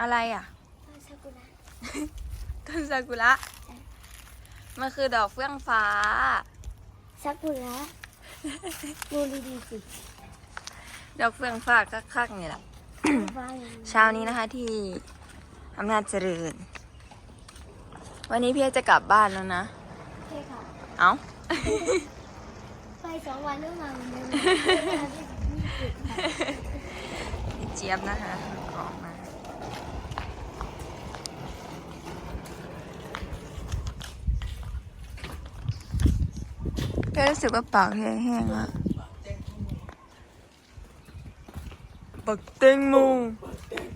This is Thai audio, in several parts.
อะไรอะซากุระต้นซากุระ มันคือดอกเฟื่องฟ้า ซากุระดูดีๆสิดอกเฟื่องฟ้าคักๆนี่แหละ ฟ้าอย่างนี้เช้านี้นะคะที่อำนาจเจริญ วันนี้พี่จะกลับบ้านแล้วนะโอเคค่ะ เอ้า ไปสองวันเรื่องมาเหมือนเดิม เจี๊ยบนะคะออกมา ก็รู้สึกว่าปากแห้งๆอะปักเต็งมู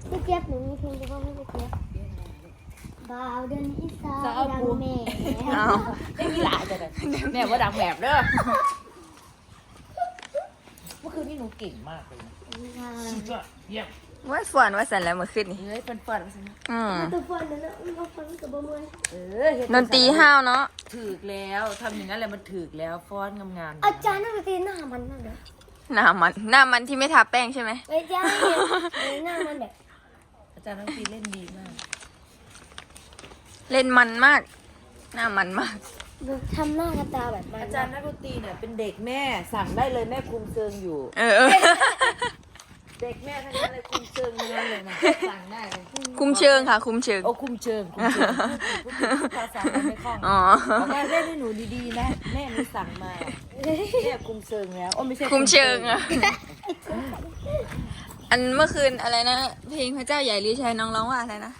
พี่เจี๊ยบหนูมีเพลงจะบอกให้พี่เจี๊ยบบ่าวเดินอีสานดังแม่เอาได้มีหลายจังเลยแม่ว่าดังแบบเด้อเมื่อคืนนี้หนูเก่งมากเลยนะสุดยอดเยี่ยม ว่าฝันว่าสันแล้วเมื่อคืนนี้เฮ้ยเฟิร์นเฟิร์นมาสินะอืมตัวฟอนนั่นนะเราฟังกับบ่มวยเออเฮ็ดนตรีห้าวเนาะถือกแล้วทำอย่างนั้นแหละมันถือกแล้วฟ้อนงามๆอาจารย์นั่นเป็นหน้ามันนั่นเหรอหน้ามันหน้ามันที่ไม่ทาแป้งใช่ไหมไม่ใช่หน้ามันแบบอาจารย์ดนตรีเล่นดีมากเล่นมันมาก หน้ามันมากทำหน้ากระตาแบบมันอาจารย์นักดนตรีเนี่ยเป็นเด็กแม่สั่งได้เลยแม่คุมเชิงอยู่ เออเออ เด็กแม่ทั้งนั้นเลยคุมเชิงทั้งนั้นเลยนะสั่งได้เลยคุมเชิงค่ะ คุมเชิง โอ้คุมเชิงคุมเชิงพูดผิดพูดผิดพูดภาษามันไม่คล่องอ๋อ บอกว่าเล่นให้หนูดีๆนะแม่มีสั่งมาแม่คุมเชิงแล้วโอ้ไม่ใช่คุมเชิงอะอันเมื่อคืนอะไรนะ เพลงพระเจ้าใหญ่ลือชัยน้องร้องว่าอะไรนะ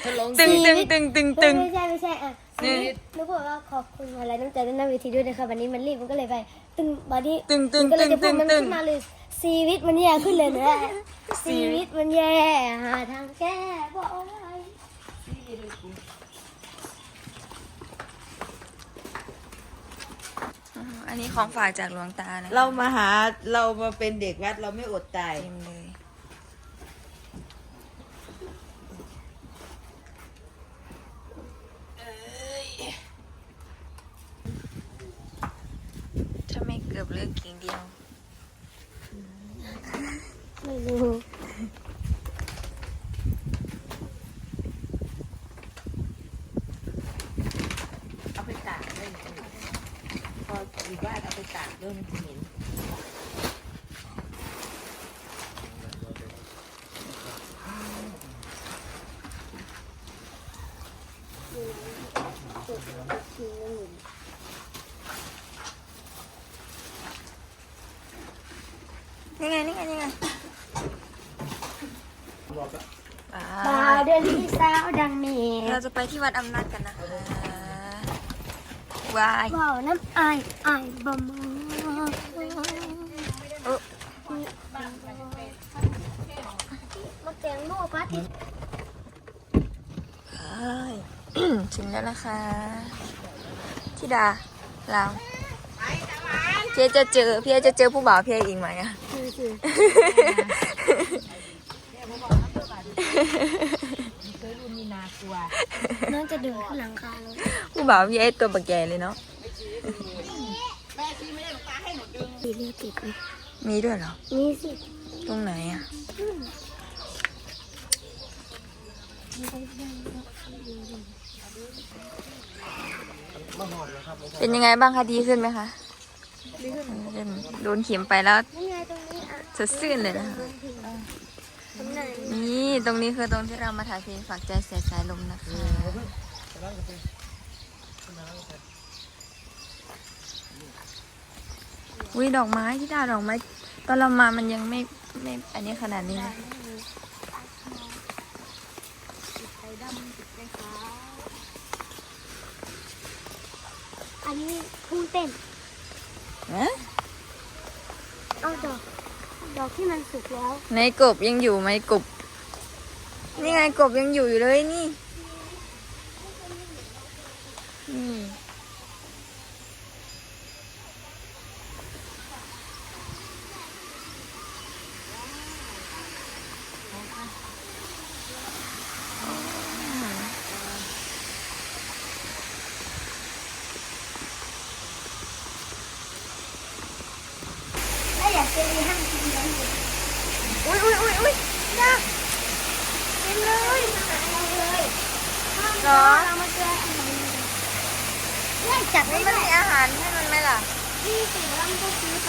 เธอลงตึงตึงตึงตึงตึง ไม่ใช่ไม่ใช่อะนี่นึกว่าว่าขอบคุณอะไรน้ำใจด้านหน้าเวทีด้วยนะคะวันนี้มันรีบมันก็เลยไป ตึงบอดี้ตึงตึงมันก็เลยจะตึพูดงมันตึง ขึ้นมาเลย ชีวิตมันแย่ขึ้นเลยนะชีวิตมันแย่หาทางแก้บอกเอาไว้อันนี้ของฝากจากหลวงตานะเรามาหาเรามาเป็นเด็กวัดเราไม่อดตาย เต็มเลย ถ้าไม่เกือบเลิกกิ่งเดียว ไม่รู้เอาไปตากได้พออยู่บ้านเอาไปตากเริ่มที นี่ไง นี่ไง นี่ไง บ่าวเดินที่สาวดังเม เรา จะไปที่วัดอำนาจกันนะคะวายบ่าวน้ำอายอายบ่มเอ้อมาแตงโมปาติเอ้ยถึงแล้วนะคะทิดาเราเพี่จะเจอพี่จะเจอผู้บ่าวพี่อีกไหมอะ คือคือ เคยรุ่นมีนากลัว น้องจะเดินขึ้นหลังคาเลยผู้บ่าวพี่ไอตัวบักแกเลยเนาะมีเลือดติดไหมมีด้วยเหรอ มีสิตรงไหนอะเป็นยังไงบ้างคะดีขึ้นไหมคะดีขึ้นโดนเข็มไปแล้ว นี่ไงตรงนี้อะ สดชื่นเลยนะคะ ไหนนี่ตรงนี้คือตรงที่เรามาถ่ายเพลงฝากใจเสียสายลมนะคะวิดอกไม้ที่ดาดอกไม้ตอนเรามามันยังไม่ไม่อันนี้ขนาดนี้นะอันนี้พุ่งเต้นฮะเอาดอก ดอกที่มันสุกแล้ว ในกบยังอยู่ไหมกบ นี่ไงกบยังอยู่อยู่เลยนี่นี่ ล่ะที่สี่เราก็ซื้อไป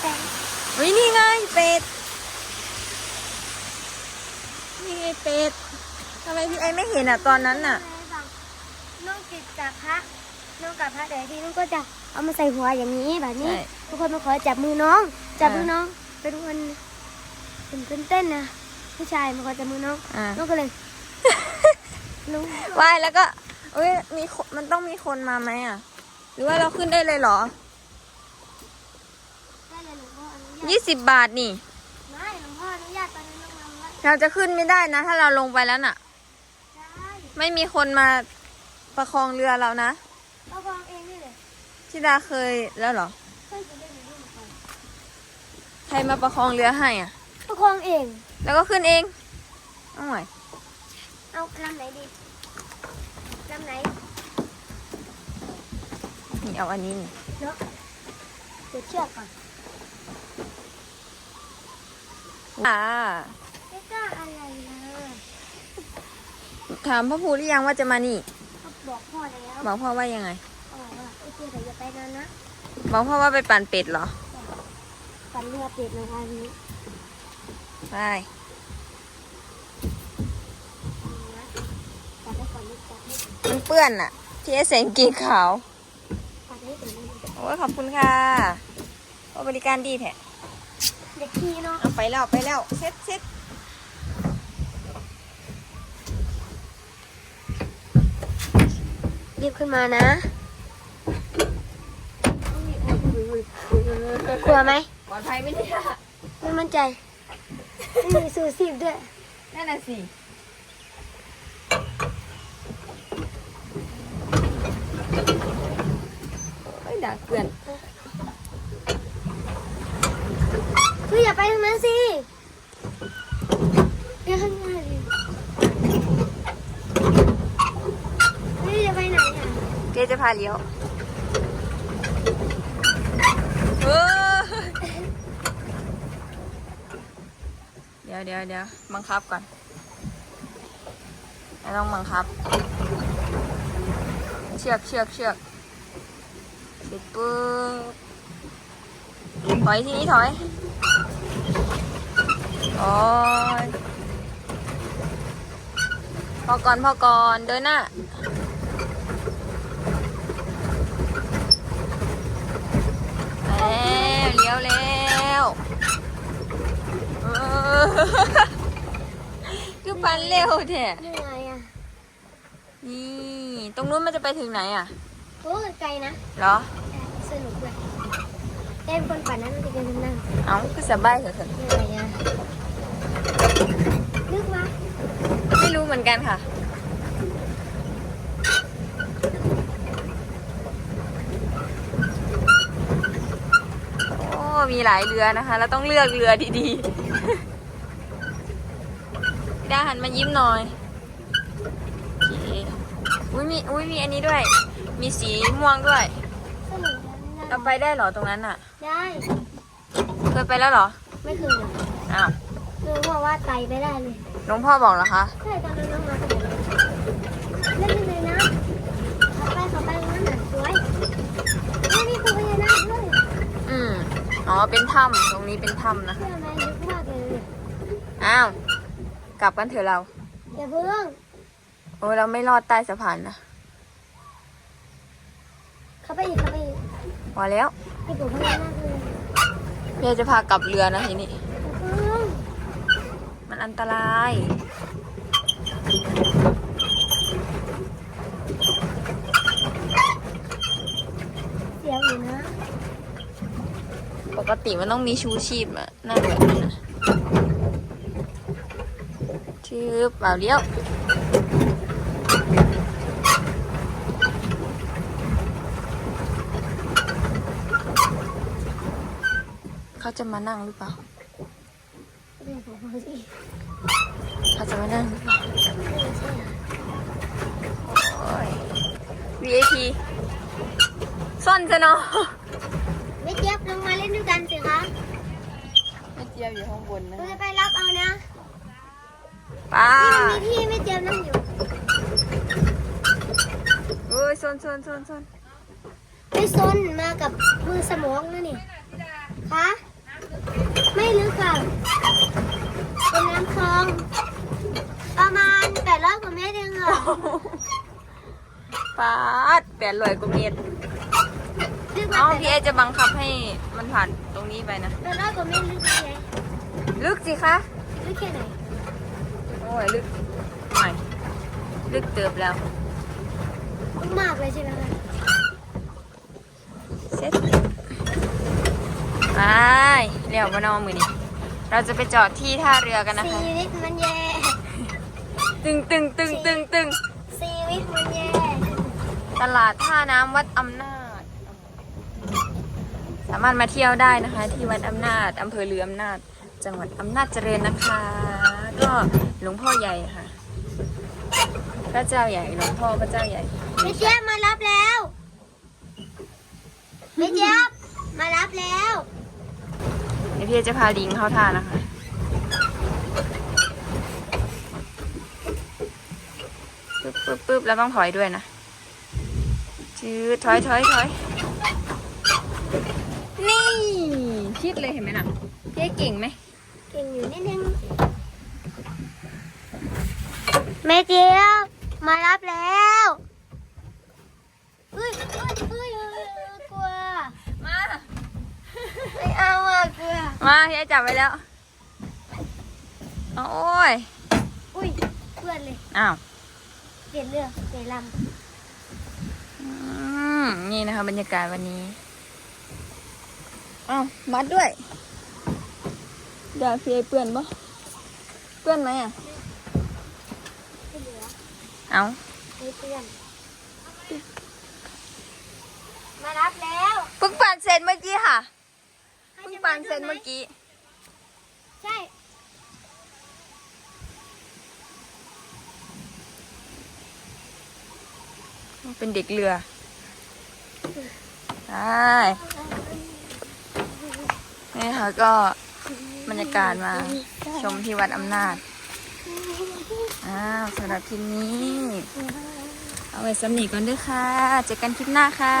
แต่เฮ้ยนี่ไงเป็ด นี่ไงเป็ดทำไมพี่ไอไม่เห็นอะตอนนั้นน่ะน้องจิตจากพระน้องกับพระเดี๋ยวทีน้องก็จะเอามาใส่หัวอย่างนี้แบบนี้ใช่ทุกคนมาขอจับมือน้อง จับอ่ามืมือน้อง เป็นคนเป็นคนเต้นนะผู้ชายมาขอจับมือน้องอ่าน้องก็เลยลุงว่ายแล้วก็เอ้ยมีคนมันต้องมีคนมาไหมอะ หรือว่าเราขึ้นได้เลยเหรอได้เลยหลวงพ่ออนุญาตยี่สิบบาทนี่ ไม่หลวงพ่ออนุญาตตอนนี้น้องมาว่าเราจะขึ้นไม่ได้นะ ถ้าเราลงไปแล้วน่ะ ได้ไม่มีคนมาประคองเรือเรานะเอาวางเองนี่เลยชิดาเคยแล้วเหรอ เพื่อนจะได้ไม่รู้เหมือนกันใครมาประคองเรือให้อะ ประคองเอง แล้วก็ขึ้นเองเอาใหม่เอาลำไหนดีลำไหน นี่เอาอันนี้นี่เนาะเดี๋ยวเชือกก่อนอ่าไม่กล้าอะไรนะถามพ่อภูหรือยังว่าจะมานี่เขาบอกพ่อแล้วบอกพ่อว่ายังไงเขาบอกว่าโอเคแต่อย่าไปนานนะบอกพ่อว่าไปปั่นเป็ดเหรอ ปั่นเรือเป็ดนะคะทีนี้ไปนะปั่นได้ก่อนลูกจับให้มันเปื้อนอะพี่เอสเสงกีขาวปั่นให้ถึงนี่โอ้ยขอบคุณค่ะโอ้บริการดีแท้เด็กขี้เนาะเอาไปแล้วไปแล้วเซ็ตเซ็ตรีบขึ้นมานะ กลัวไหมปลอดภัยไหมเนี่ยไม่มั่นใจไม่มีสูสิบด้วย นั่นน่ะสิ อ้ยด่าเกลื่อนคืออย่าไปทางนั้นสิเดี๋ยวข้างหน้าเลยเฮ้ยจะไปไหนอะเจ๊จะพาเลี้ยวเออเดี๋ยวเดี๋ยวเดี๋ยวบังคับก่อนไม่ต้องบังคับ เชือกเชือกเชือก เสร็จปุ๊บถอยทีนี้ถอยโอ้ยพอก่อนพอก่อนเดินหน้าแล้วเลี้ยวแล้วเออคือปันเร็วแท้เหนื่อยอะ นี่ ตรงนู้นมันจะไปถึงไหนอะ โอ้ยไกลนะ เหรอ สนุกเลยเต้นคนปั่นนั้นมันจะเป็นคนนั่งเอ้าคือสบายเถอะเหนื่อยอะนึกว่าไม่รู้เหมือนกันค่ะโอ้มีหลายเรือนะคะ แล้วต้องเลือกเรือดีๆดาหันมายิ้มหน่อยโอเคอุ้ยมีอุ้ยมีอันนี้ด้วย มีสีม่วงด้วยสนุกนะ เราไปได้เหรอตรงนั้นอะ ได้ เคยไปแล้วเหรอ ไม่เคยเลยอ้าวนึกว่าว่าไตไปได้เลย หลวงพ่อบอกเหรอคะ ใช่ตอนนั้นน้องมาก็บอกเล่นเลยนะขับไปขับไปตรงนั้นน่ะสวยนี่นี่คือพญานาคด้วยอืมอ๋อ เป็นถ้ำตรงนี้เป็นถ้ำนะ เชื่อไหมลึกมากเลยอ้าว กลับกันเถอะเรา อย่าเพิ่งโอ้ยเราไม่รอดใต้สะพานนะเข้าไปอีกเข้าไปอีก พอแล้วนี่ผมพญานาคเลยเพี่จะพากลับเรือนะทีนี้อย่าเพิ่งมันอันตราย เสียวอยู่นะปกติมันต้องมีชูชีพอะนั่งแบบนี้นะชืบเปล่าเลี้ยว เขาจะมานั่งหรือเปล่าเดี๋ยวผมเอาสิเขาจะมานั่งหรือเปล่าโอ้ย VIP ซ่อนจะเนาะไม่เจี๊ยบลงมาเล่นด้วยกันสิคะไม่เจียวอยู่ข้างบนนะเราจะไปรับเอานะป้าที่มันมีที่ไม่เจี๊ยบนั่งอยู่ยโซนโซนโซนโซนไม่ซนมากับมือสมองนะนี่คะ ไม่ลึกอะเป็นน้ำคลอง ประมาณแปดร้อยกว่าเมตรเองเหรอปาดแปดร้อยกว่าเมตรลึกมาเอ้าแปดพี่เอจะบังคับให้มันผ่านตรงนี้ไปนะ แปดร้อยกว่าเมตรลึกแค่ไหนลึกสิคะ ลึกแค่ไหนโอ้ยลึกไม่ลึกเติบแล้วลึกมากเลยใช่ไหมคะเสร็จไป เรียวบานอมือนี้ เราจะไปจอดที่ท่าเรือกันนะคะ ชีวิตมันแย่ ตึงตึงตึงตึงตึงชีวิตมันแย่ ตลาดท่าน้ำวัดอำนาจ สามารถมาเที่ยวได้นะคะ ที่วัดอำนาจอำเภอเรืออำนาจ จังหวัดอำนาจเจริญนะคะ ก็หลวงพ่อใหญ่ค่ะ พระเจ้าใหญ่หลวงพ่อพระเจ้าใหญ่แม่เจี๊ยบมารับแล้วแม่เจี๊ยบมารับแล้วเดี๋ยวพี่จะพาลิงเข้าท่านะคะ ปึ๊บปึ๊บปึ๊บแล้วต้องถอยด้วยนะจืดถอยถอยถอยนี่ ชิดเลยเห็นไหมน่ะพี่เก่งไหม เก่งอยู่นิดนึงแม่เจี๊ยบมารับแล้วเฮ้ยเฮ้ยเฮ้ยเฮ้ยกลัว มา ไม่เอาอะกลัว มาพี่จับไว้แล้วเอาโอ้ยอุ้ยเพื่อนเลยอ้าวเปลี่ยนเรื่องเปลี่ยนลอืมนี่นะคะบรรยากาศวันนี้อ้าวมัดด้วยเดี๋ยวพี่เปื่อนปะเปื่อนไหมอะำไม่เหลือเอาไม่เพื่อนมารับแล้วเพิ่งปั่นเสร็จเมื่อกี้ค่ะเพิ่งปั่นเสร็จเมื่อกี้ ใช่ เป็นเด็กเรือใช่นี่ค่ะก็บรรยากาศมาชมที่วัดอำนาจ อ้าวสำหรับคลิปนี้ เอาไว้สำนีก่อนด้วยค่ะ เจอกันคลิปหน้าค่ะ